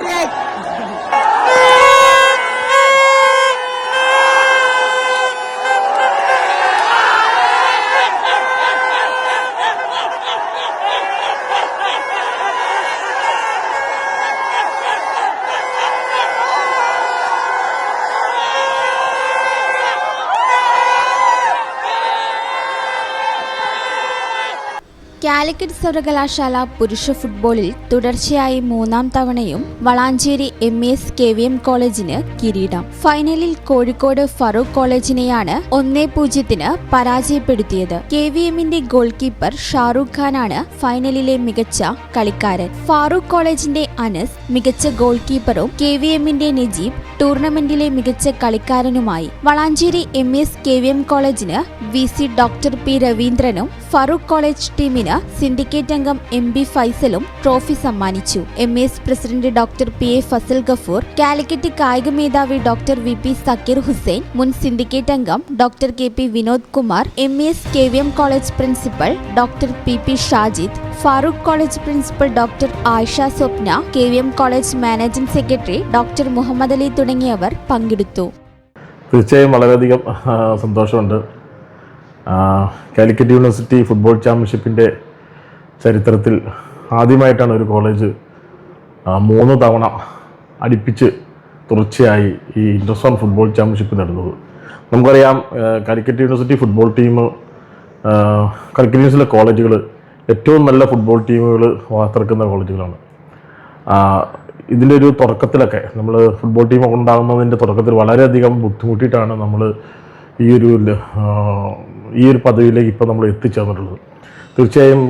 Black Calicut സർവകലാശാല പുരുഷ ഫുട്ബോളിൽ തുടർച്ചയായി മൂന്നാം തവണയും Valanchery M S K V M കോളേജിന് കിരീടം. ഫൈനലിൽ കോഴിക്കോട് ഫറൂഖ് കോളേജിനെയാണ് ഒന്നേ പൂജ്യത്തിന് പരാജയപ്പെടുത്തിയത്. കെ വി എമ്മിന്റെ ഗോൾ കീപ്പർ ഷാറൂഖ് ഖാനാണ് ഫൈനലിലെ മികച്ച കളിക്കാരൻ. ഫാറൂഖ് കോളേജിന്റെ അനസ് മികച്ച ഗോൾ കീപ്പറും കെ വി എമ്മിന്റെ നജീബ് ടൂർണമെന്റിലെ മികച്ച കളിക്കാരനുമായി. Valanchery M S K V M കോളേജിന് വി സി ഡോക്ടർ പി രവീന്ദ്രനും ഫറൂഖ് കോളേജ് ടീമിന് സിൻഡിക്കേറ്റ് അംഗം എം ബി ഫൈസലും ട്രോഫി സമ്മാനിച്ചു. M S president doctor P A Fazal Gafoor Calicut കായിക മേധാവി doctor V P Zakir Hussain മുൻ സിൻഡിക്കേറ്റ് അംഗം doctor K P Vinod Kumar M S K V M college principal doctor P P Shajid Farook college principal doctor Ayisha Swapna K V M college managing secretary doctor Muhammad Ali തുടങ്ങിയവർ പങ്കെടുത്തു. തീർച്ചയായും വളരെയധികം സന്തോഷമുണ്ട്. Calicut university football ചാമ്പ്യൻഷിപ്പിന്റെ ചരിത്രത്തിൽ ആദ്യമായിട്ടാണ് ഒരു college മൂന്ന് തവണ അടുപ്പിച്ച് തുടർച്ചയായി ഈ ഇൻഡോസോൺ ഫുട്ബോൾ ചാമ്പ്യൻഷിപ്പ് നേടുന്നത്. നമുക്കറിയാം Calicut university football team Calicut യൂണിവേഴ്സിലെ കോളേജുകൾ ഏറ്റവും നല്ല ഫുട്ബോൾ ടീമുകൾ വാർത്തെടുക്കുന്ന കോളേജുകളാണ്. ഇതിന്റെ ഒരു തുടക്കത്തിലൊക്കെ നമ്മൾ ഫുട്ബോൾ ടീം ഉണ്ടാകുന്നതിന്റെ തുടക്കത്തിൽ വളരെയധികം ബുദ്ധിമുട്ടിയിട്ടാണ് നമ്മൾ ഈ ഒരു ഈ ഒരു പദവിയിലേക്ക് ഇപ്പോൾ നമ്മൾ എത്തിച്ചേർന്നിട്ടുള്ളത്. തീർച്ചയായും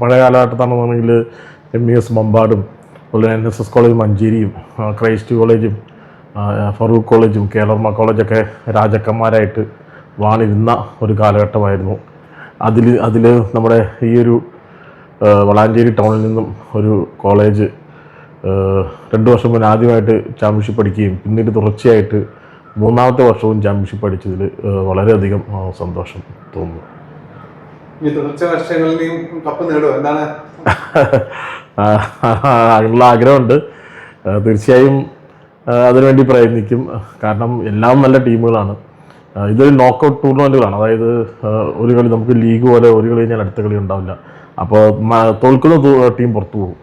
പഴയ കാലഘട്ടത്താണെന്നുണ്ടെങ്കിൽ എം ഇ എസ് മമ്പാടും അതുപോലെ എൻ എസ് എസ് കോളേജ് മഞ്ചേരിയും ക്രൈസ്റ്റ് കോളേജും ഫറൂഖ് കോളേജും കേളർമ കോളേജൊക്കെ രാജാക്കന്മാരായിട്ട് വാണിരുന്ന ഒരു കാലഘട്ടമായിരുന്നു. അതിൽ അതിൽ നമ്മുടെ ഈ ഒരു വളാഞ്ചേരി ടൗണിൽ നിന്നും ഒരു കോളേജ് രണ്ട് വർഷം മുന്നേ ആദ്യമായിട്ട് ചാമ്പ്യൻഷിപ്പ് പഠിക്കുകയും പിന്നീട് തുടർച്ചയായിട്ട് മൂന്നാമത്തെ വർഷവും ചാമ്പ്യൻഷിപ്പ് അടിച്ചതിൽ വളരെയധികം സന്തോഷം തോന്നുന്നു. ഈ തുടർച്ച വർഷങ്ങളിലെയും കപ്പ് നേടുമോ എന്താണ്? ആ, അതിനുള്ള ആഗ്രഹമുണ്ട്. തീർച്ചയായും അതിനുവേണ്ടി പ്രയത്നിക്കും. കാരണം എല്ലാം നല്ല ടീമുകളാണ്. ഇതൊരു നോക്കൗട്ട് ടൂർണമെന്റുകളാണ് അതായത് ഒരു കളി നമുക്ക് ലീഗ് പോലെ ഒരു കളി കഴിഞ്ഞാൽ അടുത്ത കളി ഉണ്ടാവില്ല. അപ്പോൾ തോൽക്കുന്ന ടീം പുറത്തു പോകും.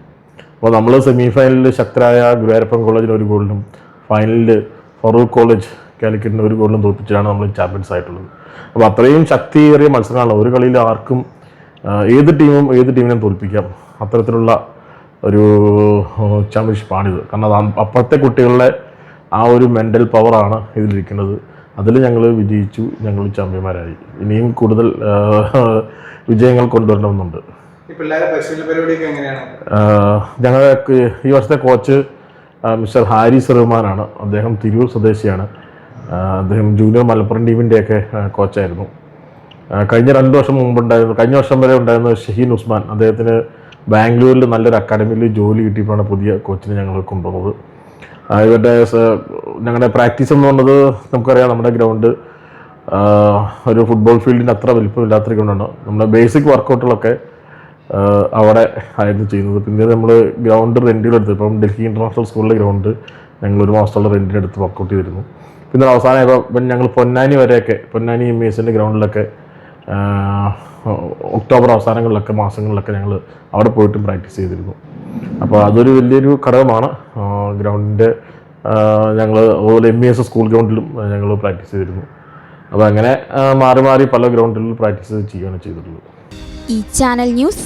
അപ്പോൾ നമ്മൾ സെമി ഫൈനലിൽ ശക്തരായ ഗുരുവായൂരപ്പൻ കോളേജിന് ഒരു ഗോളിനും ഫൈനലിൽ ഫറൂഖ് കോളേജ് കാലിക്കറ്റിന് ഒരു ഗോളിലും തോൽപ്പിച്ചാണ് നമ്മൾ ചാമ്പ്യൻസ് ആയിട്ടുള്ളത്. അപ്പോൾ അത്രയും ശക്തിയേറിയ മത്സരങ്ങളാണ് ഒരു കളിയിൽ ആർക്കും ഏത് ടീമും ഏത് ടീമിനെയും തോൽപ്പിക്കാം. അത്തരത്തിലുള്ള ഒരു ചാമ്പ്യൻഷിപ്പാണിത് കാരണം അത് അപ്പോഴത്തെ കുട്ടികളുടെ ആ ഒരു മെന്റൽ പവറാണ് ഇതിലിരിക്കുന്നത്. അതിൽ ഞങ്ങൾ വിജയിച്ചു ഞങ്ങൾ ചാമ്പ്യന്മാരായി. ഇനിയും കൂടുതൽ വിജയങ്ങൾ കൊണ്ടുവരണമെന്നുണ്ട്. ഞങ്ങൾക്ക് ഈ വർഷത്തെ കോച്ച് മിസ്റ്റർ ഹാരിസ് റഹ്മാനാണ്. അദ്ദേഹം തിരൂർ സ്വദേശിയാണ്. അദ്ദേഹം ജൂനിയർ മലപ്പുറം ടീമിന്റെയൊക്കെ കോച്ചായിരുന്നു. കഴിഞ്ഞ രണ്ട് വർഷം മുമ്പുണ്ടായിരുന്നു കഴിഞ്ഞ വർഷം വരെ ഉണ്ടായിരുന്ന ഷഹീൻ ഉസ്മാൻ അദ്ദേഹത്തിന് ബാംഗ്ലൂരിൽ നല്ലൊരു അക്കാഡമിയിൽ ജോലി കിട്ടിയപ്പോഴാണ് പുതിയ കോച്ചിനെ ഞങ്ങൾ കൊണ്ടുവന്നത്. ആ, ഇവരുടെ ഞങ്ങളുടെ പ്രാക്ടീസ് എന്ന് പറഞ്ഞത് നമുക്കറിയാം നമ്മുടെ ഗ്രൗണ്ട് ഒരു ഫുട്ബോൾ ഫീൽഡിന്റെ അത്ര വലിപ്പമില്ലാത്തൊരു ഗ്രൗണ്ടാണ്. നമ്മുടെ ബേസിക് വർക്കൗട്ടുകളൊക്കെ അവിടെ ആയിരുന്നു ചെയ്യുന്നത്. പിന്നീട് നമ്മൾ ഗ്രൗണ്ട് റെന്റിലെടുത്ത് ഇപ്പം ഡൽഹി ഇന്റർനാഷണൽ സ്കൂളിലെ ഗ്രൗണ്ട് ഞങ്ങൾ ഒരു മാസത്തോളം റെന്റിനെടുത്ത് വർക്കൗട്ട് ചെയ്തിരുന്നു. പിന്നെ അവസാനം ഇപ്പം ഞങ്ങൾ പൊന്നാനി വരെയൊക്കെ പൊന്നാനി എം എസിന്റെ ഗ്രൗണ്ടിലൊക്കെ ഒക്ടോബർ അവസാനങ്ങളിലൊക്കെ മാസങ്ങളിലൊക്കെ ഞങ്ങൾ അവിടെ പോയിട്ടും പ്രാക്ടീസ് ചെയ്തിരുന്നു. അപ്പോൾ അതൊരു വലിയൊരു ഘടകമാണ്. ഗ്രൗണ്ടിന്റെ ഞങ്ങൾ അതുപോലെ എം എസ് സ്കൂൾ ഗ്രൗണ്ടിലും ഞങ്ങൾ പ്രാക്ടീസ് ചെയ്തിരുന്നു. അപ്പോൾ അങ്ങനെ മാറി മാറി പല ഗ്രൗണ്ടിലും പ്രാക്ടീസ് ചെയ്യുകയാണ് ചെയ്തിട്ടുള്ളത്. ഈ ചാനൽ ന്യൂസ്